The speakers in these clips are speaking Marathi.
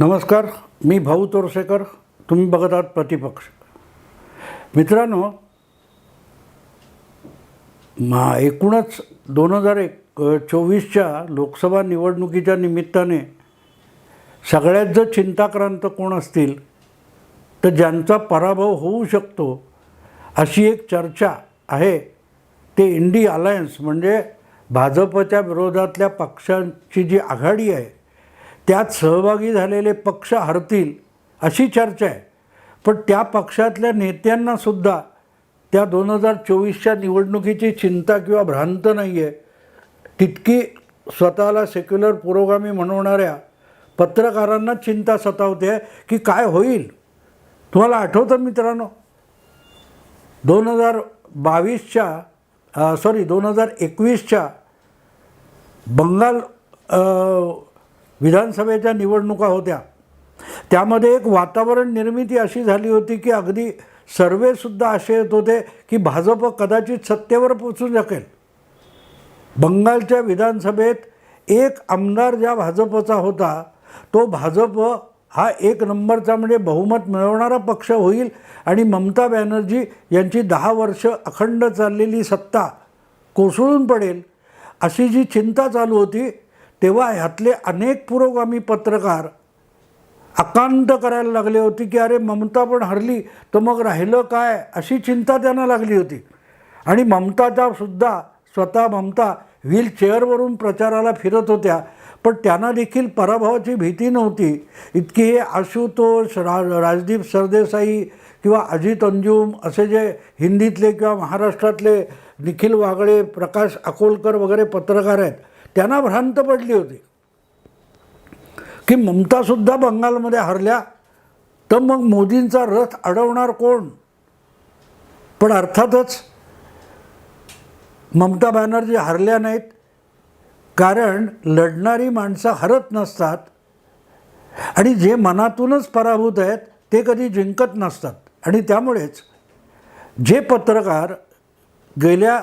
नमस्कार मी भाऊ तोरसेकर तुम्ही बघत आहात प्रतिपक्ष. मित्रांनो मा एकूणच दोन हजार एक चोवीसच्या लोकसभा निवडणुकीच्या निमित्ताने सगळ्यात जर चिंताक्रांत कोण असतील तर ज्यांचा पराभव होऊ शकतो अशी एक चर्चा आहे. ते इंडी अलायन्स म्हणजे भाजपच्या विरोधातल्या पक्षांची जी आघाडी आहे त्यात सहभागी झालेले पक्ष हरतील अशी चर्चा आहे. पण त्या पक्षातल्या नेत्यांनासुद्धा त्या दोन हजार चोवीसच्या निवडणुकीची चिंता किंवा भ्रांत नाही आहे तितकी स्वतःला सेक्युलर पुरोगामी म्हणवणाऱ्या पत्रकारांना चिंता सतावते की काय होईल? तुम्हाला आठवतं मित्रांनो? दोन हजार बावीसच्या सॉरी दोन हजार एकवीसच्या बंगाल विधानसभेच्या निवडणुका होत्या. त्यामध्ये एक वातावरण निर्मिती अशी झाली होती की अगदी सर्वेसुद्धा असे येत होते की भाजप कदाचित सत्तेवर पोचू शकेल. बंगालच्या विधानसभेत एक आमदार ज्या भाजपचा होता तो भाजप हा एक नंबरचा म्हणजे बहुमत मिळवणारा पक्ष होईल आणि ममता बॅनर्जी यांची दहा वर्ष अखंड चाललेली सत्ता कोसळून पडेल अशी जी चिंता चालू होती तेव्हा ह्यातले अनेक पुरोगामी पत्रकार आकांत करायला लागले होते की अरे ममता पण हरली तर मग राहिलं काय? अशी चिंता त्यांना लागली होती. आणि ममताच्या सुद्धा स्वतः ममता व्हीलचेअरवरून प्रचाराला फिरत होत्या पण त्यांना देखील पराभवाची भीती नव्हती. इतकी हे आशुतोष रा राजदीप सरदेसाई किंवा अजित अंजुम असे जे हिंदीतले किंवा महाराष्ट्रातले निखिल वागळे प्रकाश अकोलकर वगैरे पत्रकार आहेत त्यांना भ्रांत पडली होती. की ममतासुद्धा बंगालमध्ये हरल्या तर मग मोदींचा रथ अडवणार कोण? पण अर्थातच ममता बॅनर्जी हरल्या नाहीत कारण लढणारी माणसं हरत नसतात आणि जे मनातूनच पराभूत आहेत ते कधी जिंकत नसतात. आणि त्यामुळेच जे पत्रकार गेल्या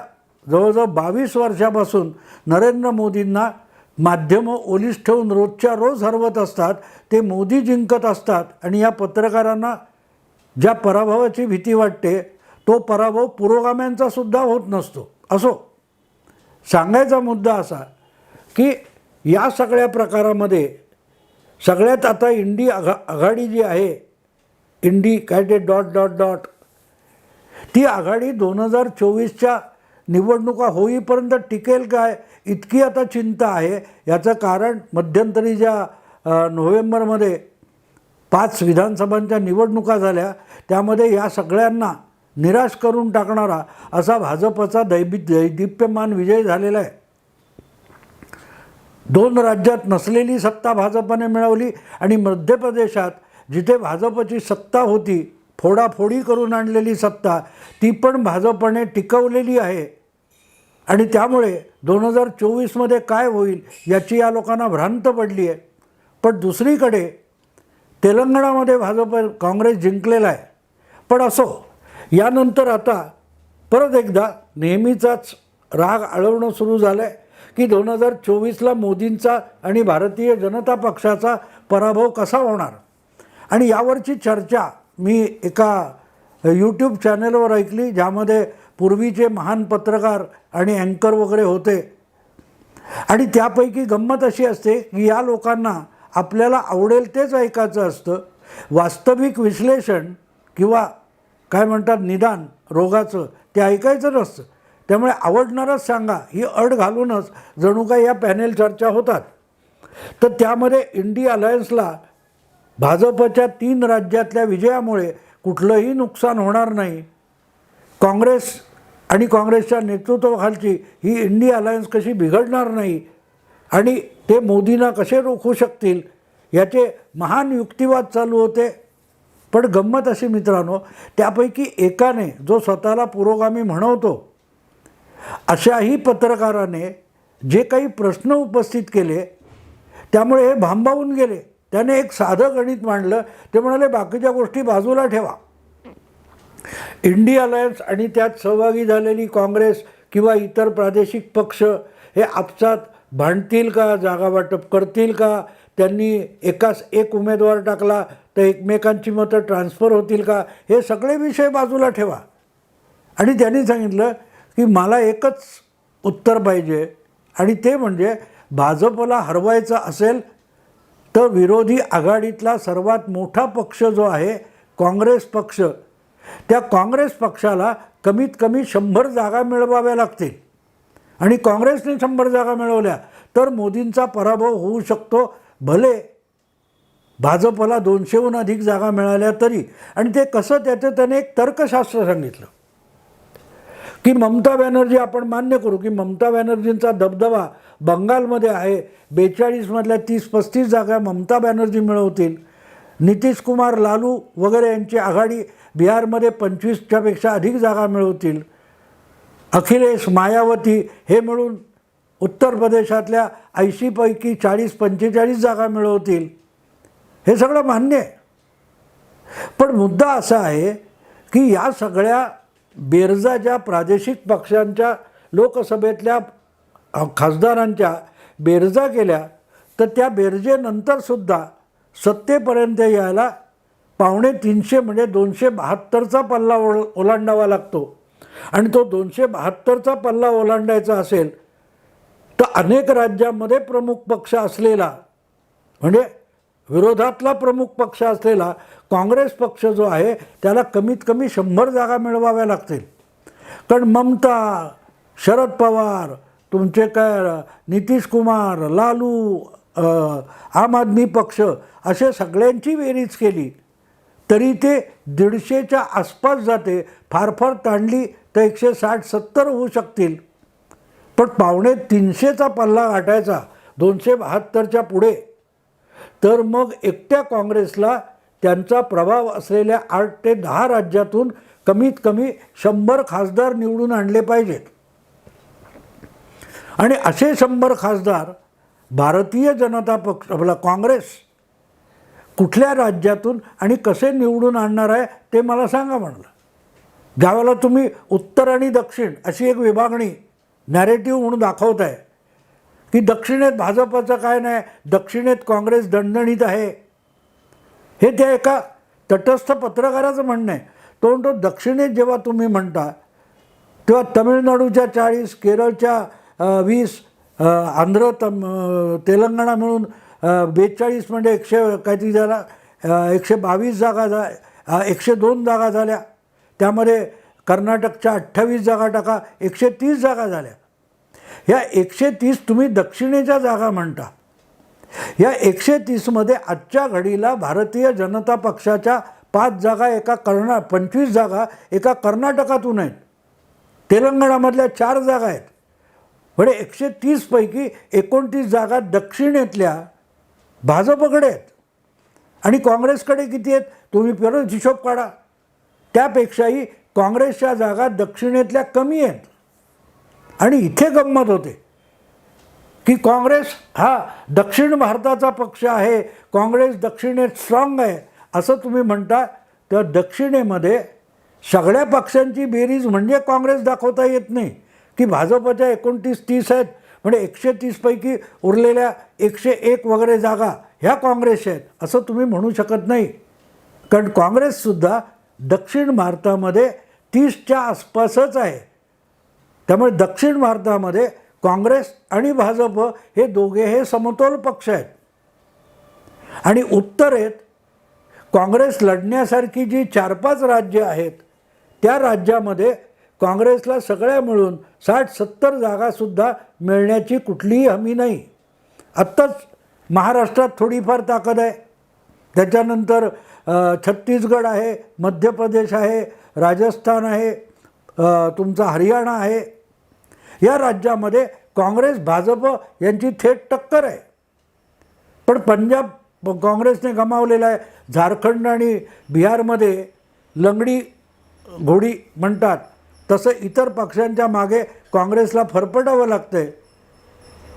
जवळजवळ बावीस वर्षापासून नरेंद्र मोदींना माध्यमं ओलीस ठेवून रोजच्या रोज हरवत असतात ते मोदी जिंकत असतात आणि या पत्रकारांना ज्या पराभवाची भीती वाटते तो पराभव पुरोगाम्यांचा सुद्धा होत नसतो. असो सांगायचा मुद्दा असा की या सगळ्या प्रकारामध्ये सगळ्यात आता इंडी आघा आघाडी जी आहे इंडी काय ते डॉट डॉट डॉट ती आघाडी दोन हजार चोवीसच्या निवडणुका होईपर्यंत टिकेल काय? इतकी आता चिंता आहे. याचं कारण मध्यंतरी ज्या नोव्हेंबरमध्ये पाच विधानसभांच्या निवडणुका झाल्या. त्यामध्ये या सगळ्यांना निराश करून टाकणारा असा भाजपचा दैबी दैदिप्यमान विजय झालेला आहे. दोन राज्यात नसलेली सत्ता भाजपने मिळवली आणि मध्य प्रदेशात जिथे भाजपची सत्ता होती फोडाफोडी करून आणलेली सत्ता ती पण भाजपने टिकवलेली आहे. आणि त्यामुळे दोन हजार चोवीसमध्ये काय होईल याची या लोकांना भ्रांत पडली आहे. पण दुसरीकडे तेलंगणामध्ये भाजप काँग्रेस जिंकलेला आहे. पण असो यानंतर आता परत एकदा नेहमीचाच राग आळवणं सुरू झालं आहे की दोन हजार चोवीसला मोदींचा आणि भारतीय जनता पक्षाचा पराभव कसा होणार? आणि यावरची चर्चा मी एका यूट्यूब चॅनलवर ऐकली ज्यामध्ये पूर्वीचे महान पत्रकार आणि अँकर वगैरे होते. आणि त्यापैकी गंमत अशी असते की या लोकांना आपल्याला आवडेल तेच ऐकायचं असतं. वास्तविक विश्लेषण किंवा काय म्हणतात निदान रोगाचं ते ऐकायचं नसतं. त्यामुळे आवडणारच सांगा ही अड घालूनच जणू काही या पॅनेल चर्चा होतात. तर त्यामध्ये इंडी अलायन्सला भाजपच्या तीन राज्यातल्या विजयामुळे कुठलंही नुकसान होणार नाही. काँग्रेस आणि काँग्रेसच्या नेतृत्वाखालची ही इंडी अलायन्स कशी बिघडणार नाही आणि ते मोदींना कसे रोखू शकतील याचे महान युक्तिवाद चालू होते. पण गंमत अशी मित्रांनो त्यापैकी एकाने जो स्वतःला पुरोगामी म्हणवतो अशाही पत्रकाराने जे काही प्रश्न उपस्थित केले त्यामुळे हे भांबावून गेले. त्याने एक साधं गणित मांडलं ते म्हणाले बाकीच्या गोष्टी बाजूला ठेवा. इंडी अलायन्स आणि त्यात सहभागी झालेली काँग्रेस किंवा इतर प्रादेशिक पक्ष हे आपसात भांडतील का जागा वाटप करतील का? त्यांनी एकाच एक उमेदवार टाकला तर एकमेकांची मतं ट्रान्सफर होतील का? हे सगळे विषय बाजूला ठेवा. आणि त्यांनी सांगितलं की मला एकच उत्तर पाहिजे आणि ते म्हणजे भाजपला हरवायचं असेल तर विरोधी आघाडीतला सर्वात मोठा पक्ष जो आहे काँग्रेस पक्ष. त्या काँग्रेस पक्षाला कमीत कमी शंभर जागा मिळवाव्या लागतील. आणि काँग्रेसने शंभर जागा मिळवल्या तर मोदींचा पराभव होऊ शकतो. भले भाजपला दोनशेहून अधिक जागा मिळाल्या तरी. आणि ते कसं त्याचं त्याने एक तर्कशास्त्र सांगितलं. की ममता बॅनर्जी आपण मान्य करू की ममता बॅनर्जींचा दबदबा बंगालमध्ये आहे. बेचाळीसमधल्या तीस पस्तीस जागा ममता बॅनर्जी मिळवतील. नितीश कुमार लालू वगैरे यांची आघाडी बिहारमध्ये पंचवीसच्यापेक्षा अधिक जागा मिळवतील. अखिलेश मायावती हे मिळून उत्तर प्रदेशातल्या ऐंशीपैकी चाळीस पंचेचाळीस जागा मिळवतील. हे सगळं मान्य आहे. पण मुद्दा असा आहे की या सगळ्या बेरजा ज्या प्रादेशिक पक्षांच्या लोकसभेतल्या खासदारांच्या बेरजा केल्या तर त्या बेरजेनंतरसुद्धा सत्तेपर्यंत यायला पावणे तीनशे म्हणजे दोनशे बहात्तरचा पल्ला ओळ ओलांडावा लागतो. आणि तो दोनशे बहात्तरचा पल्ला ओलांडायचा असेल तर अनेक राज्यांमध्ये प्रमुख पक्ष असलेला म्हणजे विरोधातला प्रमुख पक्ष असलेला काँग्रेस पक्ष जो आहे त्याला कमीत कमी शंभर जागा मिळवाव्या लागतील. कारण ममता शरद पवार तुमचे काय नितीश कुमार लालू आम आदमी पक्ष असे सगळ्यांची बेरीज केली. तरी ते दीडशेच्या आसपास जाते फार फार ताणली तर एकशे साठ सत्तर होऊ शकतील. पण पावणे तीनशेचा पल्ला गाठायचा दोनशे बहात्तरच्या पुढे. तर मग एकट्या काँग्रेसला त्यांचा प्रभाव असलेल्या आठ ते दहा राज्यातून कमीत कमी शंभर खासदार निवडून आणले पाहिजेत. आणि असे शंभर खासदार भारतीय जनता पक्ष आपला काँग्रेस कुठल्या राज्यातून आणि कसे निवडून आणणार आहे ते मला सांगा म्हणलं. ज्यावेळेला तुम्ही उत्तर आणि दक्षिण अशी एक विभागणी नॅरेटिव्ह म्हणून दाखवत आहे की दक्षिणेत भाजपचं काय नाही दक्षिणेत काँग्रेस दणदणीत आहे हे त्या एका तटस्थ पत्रकाराचं म्हणणं आहे. तो म्हणतो दक्षिणेत जेव्हा तुम्ही म्हणता तेव्हा तमिळनाडूच्या चाळीस केरळच्या वीस आंध्र तम तेलंगणा मिळून बेचाळीस म्हणजे एकशे काहीतरी झाला एकशे बावीस जागा जा एकशे दोन जागा झाल्या. त्यामध्ये कर्नाटकच्या अठ्ठावीस जागा टाका एकशे तीस जागा झाल्या. ह्या एकशे तीस तुम्ही दक्षिणेच्या जागा म्हणता. या एकशे तीसमध्ये आजच्या घडीला भारतीय जनता पक्षाच्या पाच जागा एका कर्ना पंचवीस जागा एका कर्नाटकातून आहेत. तेलंगणामधल्या चार जागा आहेत. म्हणजे एकशे तीसपैकी एकोणतीस जागा दक्षिणेतल्या भाजपकडे आहेत. आणि काँग्रेसकडे किती आहेत? तुम्ही परत हिशोब काढा. त्यापेक्षाही काँग्रेसच्या जागा दक्षिणेतल्या कमी आहेत. आणि इथे गंमत होते. की काँग्रेस हा दक्षिण भारताचा पक्ष आहे काँग्रेस दक्षिणेत स्ट्रॉंग आहे असं तुम्ही म्हणता तर दक्षिणेमध्ये सगळ्या पक्षांची बेरीज म्हणजे काँग्रेस दाखवता येत नाही. की भाजपच्या एकोणतीस तीस आहेत म्हणजे एकशे तीसपैकी उरलेल्या एकशे एक वगैरे जागा ह्या काँग्रेस आहेत असं तुम्ही म्हणू शकत नाही. कारण काँग्रेससुद्धा दक्षिण भारतामध्ये तीसच्या आसपासच आहे. त्यामुळे दक्षिण भारतामध्ये काँग्रेस आणि भाजप हे दोघे हे समतोल पक्ष आहेत. आणि उत्तरेत काँग्रेस लढण्यासारखी जी चार पाच राज्य आहेत त्या राज्यामध्ये काँग्रेसला सगळ्या मिळून साठ सत्तर जागासुद्धा मिळण्याची कुठलीही हमी नाही. आत्ताच महाराष्ट्रात थोडीफार ताकद आहे. त्याच्यानंतर छत्तीसगड आहे मध्य प्रदेश आहे राजस्थान आहे तुमचा हरियाणा आहे या राज्यामध्ये काँग्रेस भाजप यांची थेट टक्कर आहे. पण पंजाब काँग्रेसने गमावलेला आहे. झारखंड आणि बिहारमध्ये लंगडी घोडी म्हणतात. तसं इतर पक्षांच्या मागे काँग्रेसला फरफटावं लागतं आहे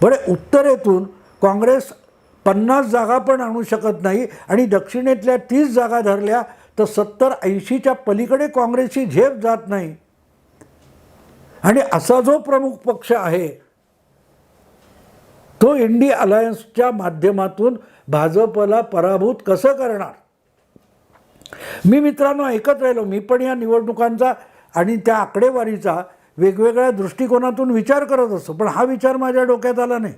बरे उत्तरेतून काँग्रेस पन्नास जागा पण आणू शकत नाही आणि दक्षिणेतल्या तीस जागा धरल्या तर सत्तर ऐंशीच्या पलीकडे काँग्रेसची झेप जात नाही. आणि असा जो प्रमुख पक्ष आहे तो इंडी अलायन्सच्या माध्यमातून भाजपला पराभूत कसं करणार? मी मित्रांनो ऐकत राहिलो मी पण या निवडणुकांचा आणि त्या आकडेवारीचा वेगवेगळ्या दृष्टिकोनातून विचार करत असतो पण हा विचार माझ्या डोक्यात आला नाही.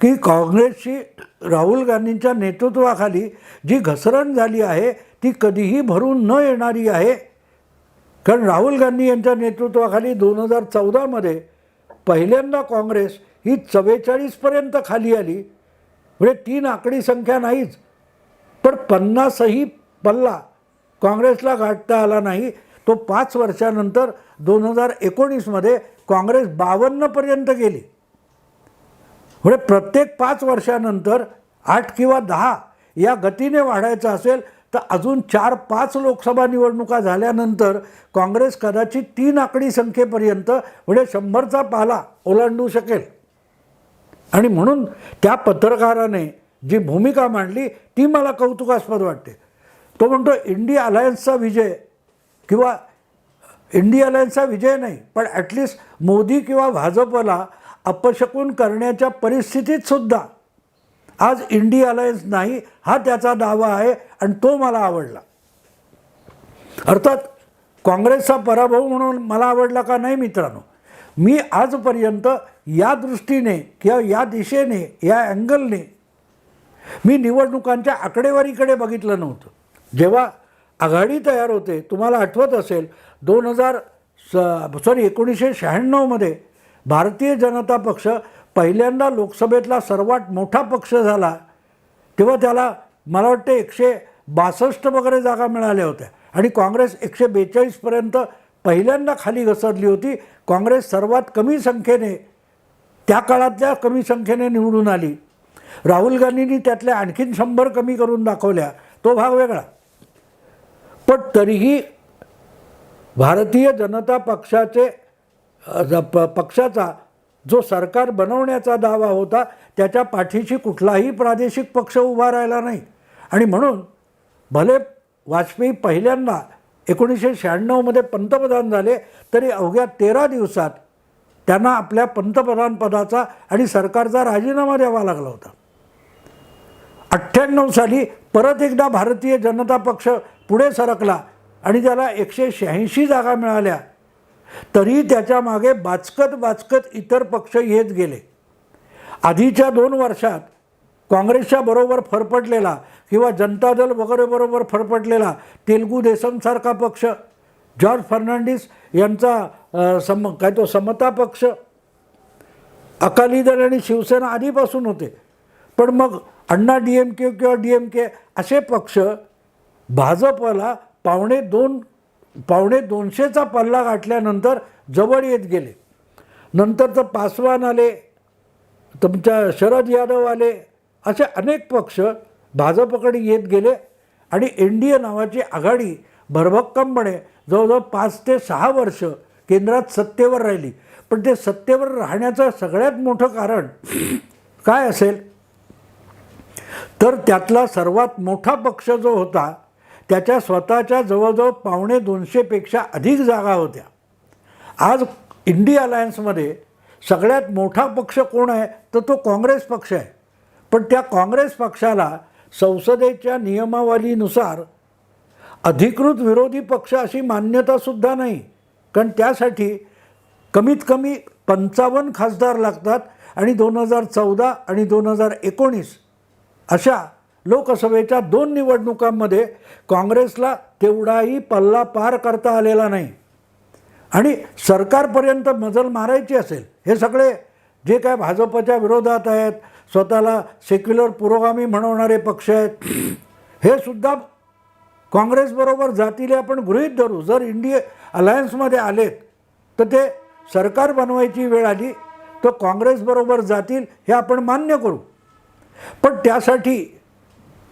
की काँग्रेसची राहुल गांधींच्या नेतृत्वाखाली जी घसरण झाली आहे ती कधीही भरून न येणारी आहे. कारण राहुल गांधी यांच्या नेतृत्वाखाली दोन हजार चौदामध्ये पहिल्यांदा काँग्रेस ही चव्वेचाळीसपर्यंत खाली आली. म्हणजे तीन आकडी संख्या नाहीच. पण पन्नासही पल्ला काँग्रेसला गाठता आला नाही. तो पाच वर्षानंतर दोन हजार एकोणीसमध्ये काँग्रेस बावन्नपर्यंत गेली. म्हणजे प्रत्येक पाच वर्षानंतर आठ किंवा दहा या गतीने वाढायचं असेल तर अजून चार पाच लोकसभा निवडणुका झाल्यानंतर काँग्रेस कदाचित तीन आकडी संख्येपर्यंत म्हणजे शंभरचा पाला ओलांडू शकेल. आणि म्हणून त्या पत्रकाराने जी भूमिका मांडली ती मला कौतुकास्पद वाटते. तो म्हणतो इंडिया अलायन्सचा विजय किंवा इंडिया अलायन्सचा विजय नाही पण ॲटलिस्ट मोदी किंवा भाजपला अपशकून करण्याच्या परिस्थितीत सुद्धा आज इंडिया अलायन्स नाही हा त्याचा दावा आहे आणि तो मला आवडला. अर्थात काँग्रेसचा पराभव म्हणून मला आवडला का नाही मित्रांनो? मी आजपर्यंत या दृष्टीने किंवा या दिशेने या अँगलने मी निवडणुकांच्या आकडेवारीकडे बघितलं नव्हतं. जेव्हा आघाडी तयार होते तुम्हाला आठवत असेल दोन हजार स सॉरी एकोणीसशे शहाण्णवमध्ये भारतीय जनता पक्ष पहिल्यांदा लोकसभेतला सर्वात मोठा पक्ष झाला तेव्हा त्याला मला वाटतं एकशे बासष्ट वगैरे जागा मिळाल्या होत्या. आणि काँग्रेस एकशे बेचाळीसपर्यंत पहिल्यांदा खाली घसरली होती. काँग्रेस सर्वात कमी संख्येने त्या काळातल्या कमी संख्येने निवडून आली. राहुल गांधींनी त्यातल्या आणखीन शंभर कमी करून दाखवल्या. तो भाग वेगळा. पण तरीही भारतीय जनता पक्षाचे ज- प पक्षाचा जो सरकार बनवण्याचा दावा होता त्याच्या पाठीशी कुठलाही प्रादेशिक पक्ष उभा राहिला नाही. आणि म्हणून भले वाजपेयी पहिल्यांदा एकोणीसशे शहाण्णवमध्ये पंतप्रधान झाले तरी अवघ्या तेरा दिवसात त्यांना आपल्या पंतप्रधानपदाचा आणि सरकारचा राजीनामा द्यावा लागला होता. अठ्ठ्याण्णव साली परत एकदा भारतीय जनता पक्ष पुढे सरकला आणि त्याला एकशे शहाऐंशी जागा मिळाल्या. तरी त्याच्यामागे बाचकत बाचकत इतर पक्ष येत गेले. आधीच्या दोन वर्षात काँग्रेसच्या बरोबर फरफटलेला किंवा जनता दल वगैरे बरोबर फरफटलेला तेलगू देसमसारखा पक्ष जॉर्ज फर्नांडिस यांचा सम काय तो समता पक्ष अकाली दल आणि शिवसेना आधीपासून होते. पण मग अण्णा डी एम के किंवा डी एम के असे पक्ष भाजपला पावणे दोन पावणे दोनशेचा पल्ला गाठल्यानंतर जवळ येत गेले. नंतर तर पासवान आले तुमच्या शरद यादव आले असे अनेक पक्ष भाजपकडे येत गेले आणि एन डी ए नावाची आघाडी भरभक्कमपणे जवळजवळ पाच ते सहा वर्ष केंद्रात सत्तेवर राहिली. पण ते सत्तेवर राहण्याचं सगळ्यात मोठं कारण काय असेल? तर त्यातला सर्वात मोठा पक्ष जो होता त्याच्या स्वतःच्या जवळजवळ पावणे दोनशेपेक्षा अधिक जागा होत्या. आज इंडिया अलायन्समध्ये सगळ्यात मोठा पक्ष कोण आहे? तर तो काँग्रेस पक्ष आहे. पण त्या काँग्रेस पक्षाला संसदेच्या नियमावलीनुसार अधिकृत विरोधी पक्ष अशी मान्यतासुद्धा नाही. कारण त्यासाठी कमीत कमी पंचावन्न खासदार लागतात आणि दोन हजार चौदा आणि दोन हजार एकोणीस अशा लोकसभेच्या दोन निवडणुकांमध्ये काँग्रेसला तेवढाही पल्ला पार करता आलेला नाही. आणि सरकारपर्यंत मजल मारायची असेल हे सगळे जे काय भाजपच्या विरोधात आहेत स्वतःला सेक्युलर पुरोगामी म्हणवणारे पक्ष आहेत हे सुद्धा काँग्रेसबरोबर जातील हे आपण गृहीत धरू. जर इंडिया अलायन्समध्ये आलेत तर ते सरकार बनवायची वेळ आली तर काँग्रेसबरोबर जातील हे आपण मान्य करू. पण त्यासाठी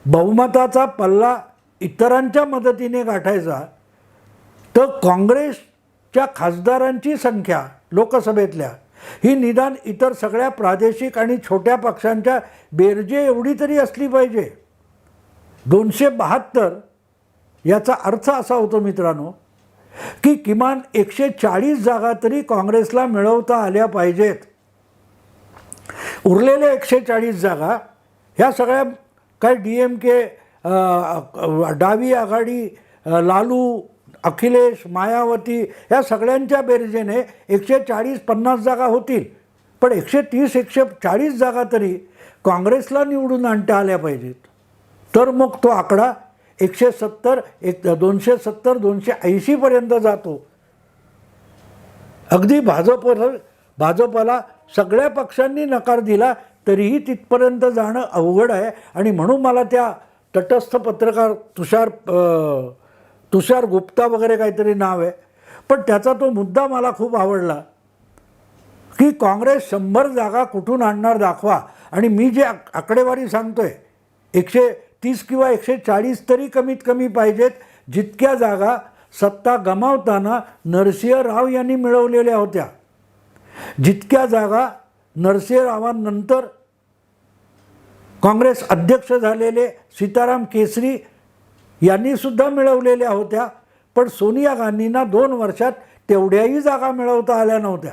बहुमताचा पल्ला इतरांच्या मदतीने गाठायचा तर काँग्रेसच्या खासदारांची संख्या लोकसभेतल्या. ही निदान इतर सगळ्या प्रादेशिक आणि छोट्या पक्षांच्या बेरजे एवढी तरी असली पाहिजे. दोनशे बहात्तर याचा अर्थ असा होतो मित्रांनो की किमान एकशे चाळीस जागा तरी काँग्रेसला मिळवता आल्या पाहिजेत. उरलेल्या एकशे चाळीस जागा ह्या सगळ्या काय डी एम के डावी आघाडी लालू अखिलेश मायावती या सगळ्यांच्या बेरजेने एकशे चाळीस पन्नास जागा होतील. पण एकशे तीस एकशे चाळीस जागा तरी काँग्रेसला निवडून आणता आल्या पाहिजेत. तर मग तो आकडा एकशे सत्तर एक दोनशे सत्तर दोनशे ऐंशीपर्यंत जातो. अगदी भाजप भाजपला सगळ्या पक्षांनी नकार दिला तरीही तिथपर्यंत जाणं अवघड आहे. आणि म्हणून मला त्या तटस्थ पत्रकार तुषार तुषार गुप्ता वगैरे काहीतरी नाव आहे. पण त्याचा तो मुद्दा मला खूप आवडला की काँग्रेस शंभर जागा कुठून आणणार दाखवा. आणि मी जे आक- आकडेवारी सांगतोय एकशे तीस किंवा एकशे चाळीस तरी कमीत कमी पाहिजेत जितक्या जागा सत्ता गमावताना नरसिंह राव यांनी मिळवलेल्या होत्या. जितक्या जागा नरसिंह रावांनंतर काँग्रेस अध्यक्ष झालेले सीताराम केसरी यांनी सुद्धा मिळवलेल्या होत्या पण सोनिया गांधींना दोन वर्षात तेवढ्याही जागा मिळवता आल्या नव्हत्या.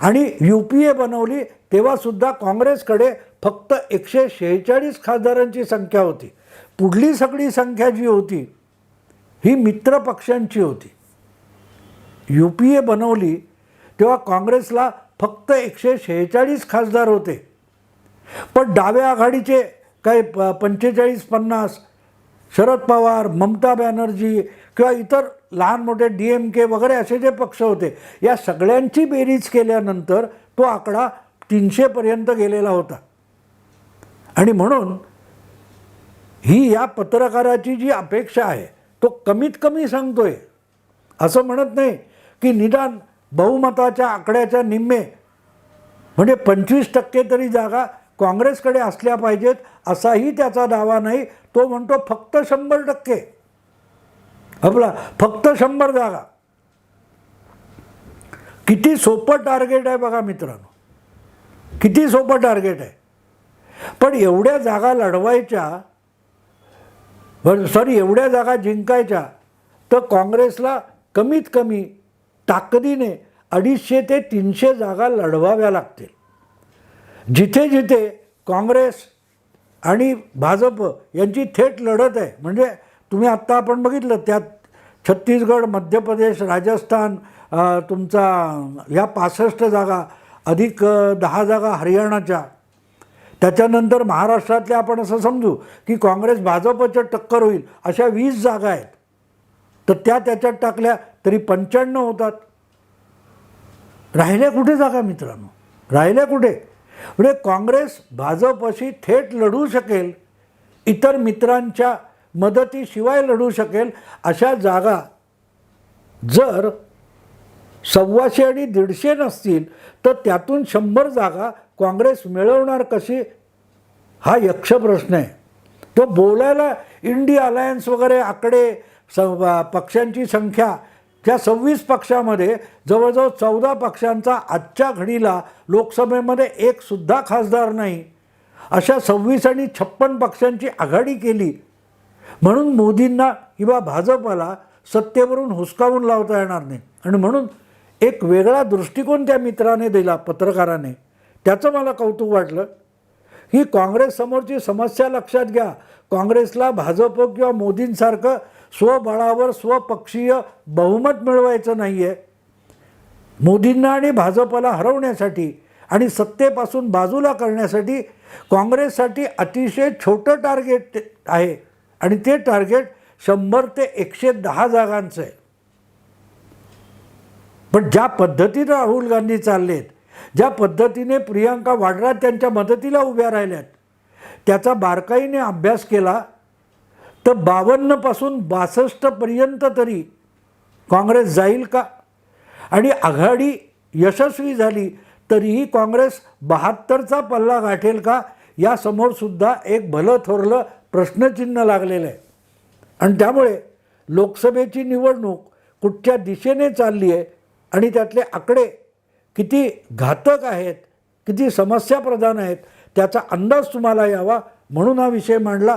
आणि यू पी ए बनवली तेव्हासुद्धा काँग्रेसकडे फक्त एकशे शेहेचाळीस खासदारांची संख्या होती. पुढली सगळी संख्या जी होती ही मित्र पक्षांची होती. यू पी ए बनवली तेव्हा काँग्रेसला फक्त एकशे शेहेचाळीस खासदार होते. पण डाव्या आघाडीचे काही प पंचेचाळीस पन्नास शरद पवार ममता बॅनर्जी किंवा इतर लहान मोठे डी एम के वगैरे असे जे पक्ष होते या सगळ्यांची बेरीज केल्यानंतर तो आकडा तीनशेपर्यंत गेलेला होता. आणि म्हणून ही या पत्रकाराची जी अपेक्षा आहे तो कमीत कमी सांगतोय. असं म्हणत नाही की निदान बहुमताच्या आकड्याच्या निम्मे म्हणजे पंचवीस टक्के तरी जागा काँग्रेसकडे असल्या पाहिजेत असाही त्याचा दावा नाही. तो म्हणतो फक्त शंभर टक्के. आपला फक्त शंभर जागा. किती सोपं टार्गेट आहे बघा मित्रांनो. किती सोपं टार्गेट आहे. पण एवढ्या जागा लढवायच्या सॉरी एवढ्या जागा जिंकायच्या तर काँग्रेसला कमीत कमी ताकदीने अडीचशे ते तीनशे जागा लढवाव्या लागतील. जिथे जिथे काँग्रेस आणि भाजप यांची थेट लढत आहे म्हणजे तुम्ही आत्ता आपण बघितलं त्यात छत्तीसगड मध्य प्रदेश राजस्थान तुमचा ह्या पासष्ट जागा अधिक दहा जागा हरियाणाच्या. त्याच्यानंतर महाराष्ट्रातल्या आपण असं समजू की काँग्रेस भाजपच्या टक्कर होईल अशा वीस जागा आहेत. तर त्या त्याच्यात टाकल्या तरी पंच्याण्णव होतात. राहिल्या कुठे जागा मित्रांनो? राहिल्या कुठे? म्हणजे काँग्रेस भाजपशी थेट लढू शकेल इतर मित्रांच्या मदतीशिवाय लढू शकेल अशा जागा जर सव्वाशे आणि दीडशे नसतील तर त्यातून शंभर जागा काँग्रेस मिळवणार कशी? हा यक्ष प्रश्न आहे. तो बोलायला इंडिया अलायन्स वगैरे आकडे स पक्षांची संख्या त्या सव्वीस पक्षामध्ये जवळजवळ चौदा पक्षांचा आजच्या घडीला लोकसभेमध्ये एकसुद्धा खासदार नाही अशा सव्वीस आणि छप्पन पक्षांची आघाडी केली. म्हणून मोदींना किंवा भाजपला सत्तेवरून हुसकावून लावता येणार नाही. आणि म्हणून एक वेगळा दृष्टिकोन त्या मित्राने दिला पत्रकाराने. त्याचं मला कौतुक वाटलं ही काँग्रेससमोरची समस्या लक्षात घ्या. काँग्रेसला भाजप किंवा मोदींसारखं स्वबळावर स्वपक्षीय बहुमत मिळवायचं नाही आहे मोदींना आणि भाजपला हरवण्यासाठी आणि सत्तेपासून बाजूला करण्यासाठी काँग्रेससाठी अतिशय छोटं टार्गेट आहे आणि ते टार्गेट शंभर ते एकशे दहा जागांचं आहे. पण ज्या पद्धतीनं राहुल गांधी चाललेत ज्या पद्धतीने प्रियांका वाड्रा त्यांच्या मदतीला उभ्या राहिल्यात त्याचा बारकाईने अभ्यास केला तर बावन्नपासून बासष्टपर्यंत तरी काँग्रेस जाईल का? आणि आघाडी यशस्वी झाली तरीही काँग्रेस बहात्तरचा पल्ला गाठेल का? यासमोरसुद्धा एक भलं थोरलं प्रश्नचिन्ह लागलेलं आहे. आणि त्यामुळे लोकसभेची निवडणूक कुठच्या दिशेने चालली आहे आणि त्यातले आकडे किती घातक आहेत किती समस्या प्रधान आहेत त्याचा अंदाज तुम्हाला यावा म्हणून हा विषय मांडला.